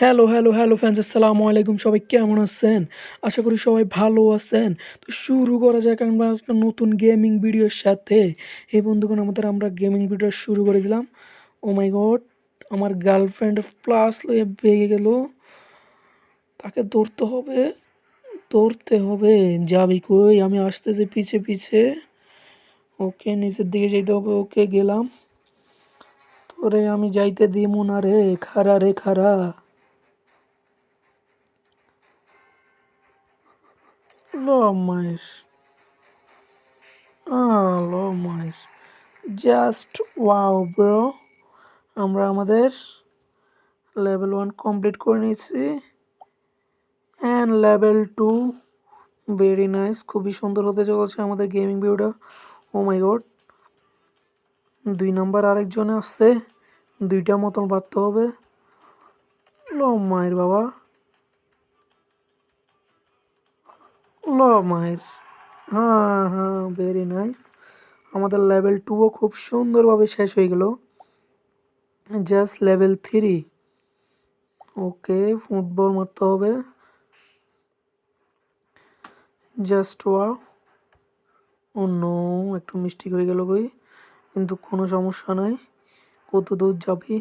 Hello hello hello fans আসসালামু আলাইকুম, সবাই কেমন আছেন? আশা করি সবাই ভালো আছেন। তো শুরু করা যাক আমরা একটা নতুন গেমিং ভিডিওর সাথে। এই বন্ধুগণ, আমাদের আমরা গেমিং ভিডিও শুরু করে দিলাম ও মাই গড আমার গার্লফ্রেন্ড প্লাস লয়ে বেগে গেল। তাকে ধরতে হবে ধরতে হবে। যাবি কই? আমি আসতেছি পিছে পিছে। ওকে, নিচের দিকে যেতে হবে, ওকে গেলাম। তোরে আমি যাইতে দিমু না রে খারা রে খারা মায়ের লো মায়ের জাস্ট ওয়াও ব্রো আমরা আমাদের লেভেল ওয়ান কমপ্লিট করে নিয়েছি। And level two very nice খুবই সুন্দর হতে চলেছে আমাদের গেমিং ভিউটা ও মাই গড দুই নাম্বার আরেকজনে আসছে। দুইটা মতন বাড়তে হবে। লো মায়ের বাবা। লো মায়ের। হ্যাঁ হ্যাঁ ভেরি নাইস আমাদের লেভেল টুও খুব সুন্দরভাবে শেষ হয়ে গেল। Just level three okay football মারতে হবে। জাস্ট ওয়া অন্য একটু মিস্টেক হয়ে গেল কই? কিন্তু কোনো সমস্যা নাই। কত দূর যাবি?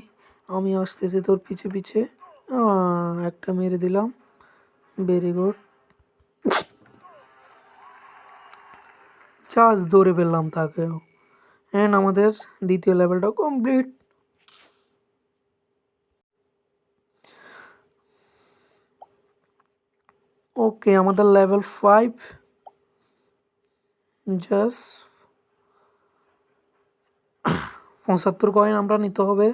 আমি আসতেছি তোর পিছে পিছে। একটা মেরে দিলাম। ভেরি গুড চার্জ ধরে ফেললাম তাকেও অ্যান্ড আমাদের দ্বিতীয় লেভেলটা কমপ্লিট ওকে আমাদের লেভেল ফাইভ জাস্ট পঁচাত্তর কয়েন আমরা নিতে হবে।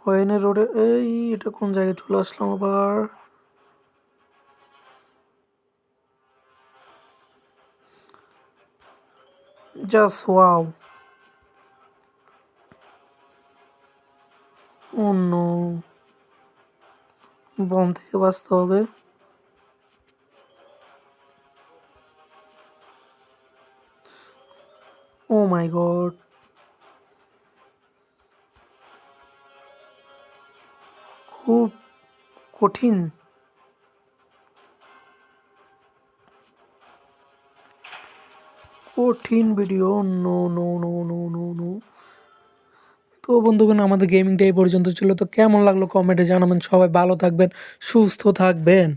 কয়েনের রোডে এই, এটা কোন জায়গায় চলে আসলাম আবার? জাস্ট ওয়াও অন্য বম থেকে বাঁচতে হবে। ও মাই গড খুব কঠিন। কঠিন video no no no no no no তো বন্ধুগণ, আমাদের গেমিংটা এই পর্যন্ত ছিল। তো কেমন লাগল কমেন্টে জানাবেন। সবাই ভালো থাকবেন, সুস্থ থাকবেন।